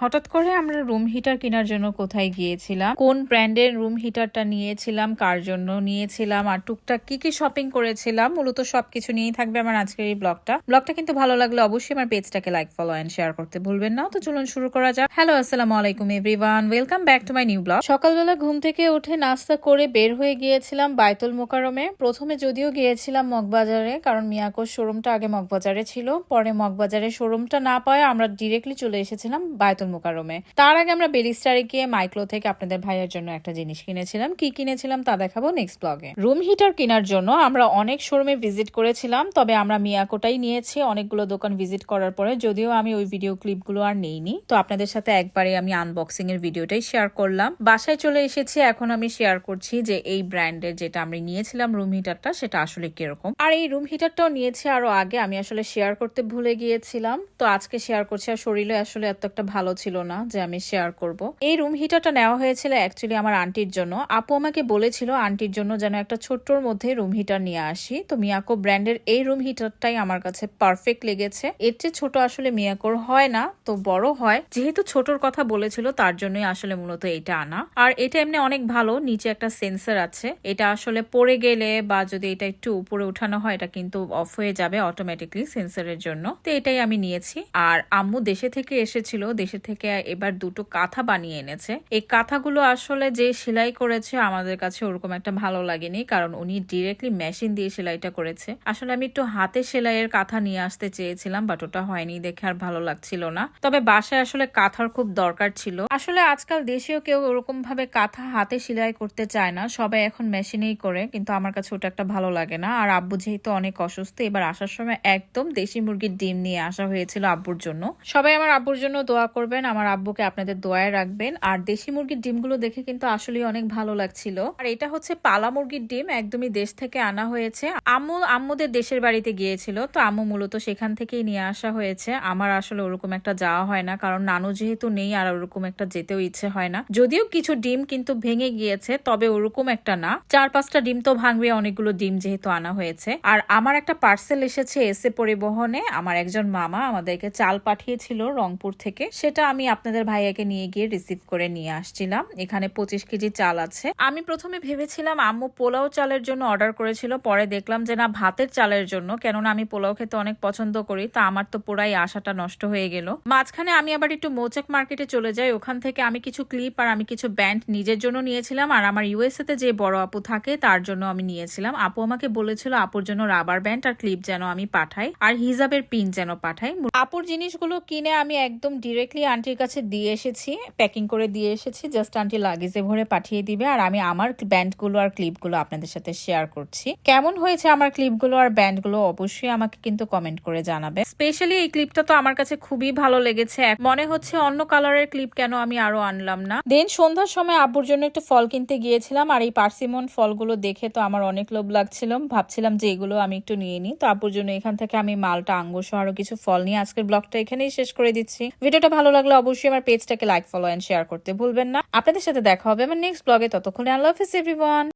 হঠাৎ করে আমরা রুম হিটার কেনার জন্য কোথায় গিয়েছিলাম? কোন ব্র্যান্ডের রুম হিটারটা নিয়েছিলাম? কার জন্য নিয়েছিলাম? আর টুকটাক কি কি শপিং করেছিলাম? মূলত সবকিছু নিয়েই থাকবে আমার আজকের এই ব্লগটা ব্লগটা কিন্তু ভালো লাগলে অবশ্যই আমার পেজটাকে লাইক ফলো এন্ড শেয়ার করতে ভুলবেন না। তো চলুন শুরু করা যাক। হ্যালো আসসালামু আলাইকুম everyone welcome back to my new blog সকালবেলা ঘুম থেকে উঠে নাস্তা করে বের হয়ে গিয়েছিলাম বাইতুল মোকারমে প্রথমে যদিও গিয়েছিলাম মগবাজারে, কারণ মিয়াকোর শোরুমটা আগে মগবাজারে ছিল। পরে মগবাজারে শোরুমটা না পায় আমরা ডিরেক্টলি চলে এসেছিলাম বায়তুল মোকারমে তার আগে আমরা বেরিস্টারে গিয়ে মাইক্রো থেকে আপনাদের ভাইয়ের জন্য একটা জিনিস কিনেছিলাম। কি কিনেছিলাম তা দেখাবো নেক্সট ব্লগে রুম হিটার কেনার জন্য আমরা অনেক শোরুমে ভিজিট করেছিলাম, তবে আমরা মিয়াকোটাই নিয়েছি। অনেকগুলো দোকান ভিজিট করার পরে যদিও আমি ওই ভিডিও ক্লিপগুলো আর নেইনি, তো আপনাদের সাথে একবারে আমি আনবক্সিং এর ভিডিওটাই শেয়ার করলাম। বাসায় চলে এসেছি, এখন আমি শেয়ার করছি যে এই ব্র্যান্ডের যেটা আমি নিয়েছিলাম রুম হিটারটা সেটা আসলে কীরকম। আর এই রুম হিটারটাও নিয়েছি আরও আগে, আমি আসলে শেয়ার করতে ভুলে গিয়েছিলাম। তো আজকে শেয়ার করছি আর শরীরে আসলে এত একটা ভালো ছিল না যে আমি শেয়ার করব। এই রুম হিটারটা নেওয়া হয়েছিল অ্যাকচুয়ালি আমার আন্টির জন্য। আপু আমাকে বলেছিল আন্টির জন্য যেন একটা ছোট্টর মধ্যে রুম হিটার নিয়ে আসি। তো মিয়াকো ব্র্যান্ডের এই রুম হিটারটাই আমার কাছে পারফেক্ট লেগেছে। এর চেয়ে ছোট আসলে মিয়াকোর হয় না, তো বড় হয়। যেহেতু ছোটর কথা বলেছিল, তার জন্যই আসলে মূলত এটা আনা। আর এটা এমনি অনেক ভালো, নিচে একটা সেন্সার আছে। এটা আসলে পড়ে গেলে বা যদি এটা একটু উপরে উঠানো হয়, এটা কিন্তু অফ হয়ে যাবে অটোমেটিকলি সেন্সারের জন্য। তো এটাই আমি নিয়েছি। আর আম্মু দেশে থেকে এসেছিল, দেশে থেকে এবার দুটো কাঁথা বানিয়ে এনেছে। এই কাঁথাগুলো আসলে যে সেলাই করেছে আমাদের কাছে ওরকম একটা ভালো লাগেনি, কারণ উনি ডিরেক্টলি মেশিন দিয়ে সেলাইটা করেছে। আসলে আমি একটু হাতে সেলাইয়ের কাঁথা নিয়ে আসতে চেয়েছিলাম বাট ওটা হয়নি, দেখে আর ভালো লাগছিল না। তবে বাসায় আসলে কাঁথার খুব দরকার ছিল। আসলে আজকাল দেশেও কেউ ওরকম ভাবে কাঁথা হাতে সেলাই করতে চায় না, সবাই এখন মেশিনেই করে, কিন্তু আমার কাছে ওটা একটা ভালো লাগে না। আর আব্বু যেহেতু অনেক অসুস্থ, এবার আসার সময় একদম দেশি মুরগির ডিম নিয়ে আসা হয়েছিল আব্বুর জন্য। সবাই আমার আব্বুর জন্য দোয়া করবেন আমার আব্বুকে আপনাদের দোয়ায় রাখবেন। আর দেশি মুরগির ডিমগুলো দেখে কিন্তু আসলেই অনেক ভালো লাগছিল। আর এটা হচ্ছে পালা মুরগির ডিম, একদমই দেশ থেকে আনা হয়েছে। আম্মু, আম্মুদের দেশের বাড়িতে গিয়েছিল, তো আম্মু মূলত সেখান থেকেই নিয়ে আসা হয়েছে। আমার আসলে ওরকম একটা যাওয়া হয় না, কারণ নানু যেহেতু নেই, আর ওরকম একটা যেতেও ইচ্ছে হয় না। যদিও কিছু ডিম কিন্তু ভেঙে গিয়েছে, তবে ওরকম একটা না। চার পাঁচটা ডিম তো ভাঙবে, অনেকগুলো ডিম যেহেতু আনা হয়েছে। আর আমার একটা পার্সেল এসেছে এসে পরিবহনে। আমার একজন মামা আমাদেরকে চাল পাঠিয়েছিল রংপুর থেকে। সেটা আমি আপনাদের ভাইয়াকে নিয়ে গিয়ে রিসিভ করে নিয়ে আসছিলাম। এখানে পঁচিশ কেজি চাল আছে। আমি প্রথমে ভেবেছিলাম, আম্মু পোলাও চালের জন্য অর্ডার করেছিল, পরে দেখলাম যে না, ভাতের চালের জন্য, কেননা আমি পোলাও খেতে অনেক পছন্দ করি, তা আমার তো পুরাই আশাটা নষ্ট হয়ে গেল। মাঝখানে আমি আবার একটু মৌচাক মার্কেটে চলে যাই, ওখান থেকে আমি কিছু ক্লিপ আর আমি কিছু ব্যান্ড নিজের জন্য নিয়েছিলাম, আর আমার ইউএসএ তে যে বড় আপু থাকে, তার জন্য আমি নিয়েছিলাম। আপু আমাকে বলেছিল, আপুর জন্য রাবার ব্যান্ড আর ক্লিপ যেন আমি পাঠাই, আর হিজাবের পিন যেন পাঠাই। আপুর জিনিসগুলো কিনে আমি একদম ডিরেক্টলি আন্টির কাছে দিয়ে এসেছি প্যাকিং করে দিয়ে এসেছি জাস্ট আন্টি লাগেজে ভরে পাঠিয়ে দিবে আর আমি আমার ব্যান্ডগুলো আর ক্লিপগুলো আপনাদের সাথে শেয়ার করছি। কেমন হয়েছে আমার ক্লিপগুলো আর ব্যান্ডগুলো অবশ্যই আমাকে কিন্তু কমেন্ট করে জানাবে। স্পেশালি এই ক্লিপটা তো আমার কাছে খুবই ভালো লেগেছে। মনে হচ্ছে অন্য কালারের ক্লিপ কেন আমি আরও আনলাম না। দেন সন্ধ্যার সময় আব্বুর জন্য একটু ফল কিনতে গিয়েছিলাম আর এই পার্সিমন ফলগুলো দেখে তো আমার অনেক লোভ লাগছিল। ভাবছিলাম যে এগুলো আমি একটু নিয়ে নিই। তো আব্বুর জন্য এখান থেকে আমি মালটা, আঙ্গুর সহ আরও কিছু ফল নিয়ে আজকের ব্লগটা এখানেই শেষ করে দিচ্ছি। ভিডিওটা ভালো লাগলে অবশ্যই আমার পেজটাকে লাইক ফলো এন্ড শেয়ার করতে ভুলবেন না। আপনাদের সাথে দেখা হবে আমার নেক্সট ব্লগে ততক্ষণে আল্লাহ হাফিজ এভরিওয়ান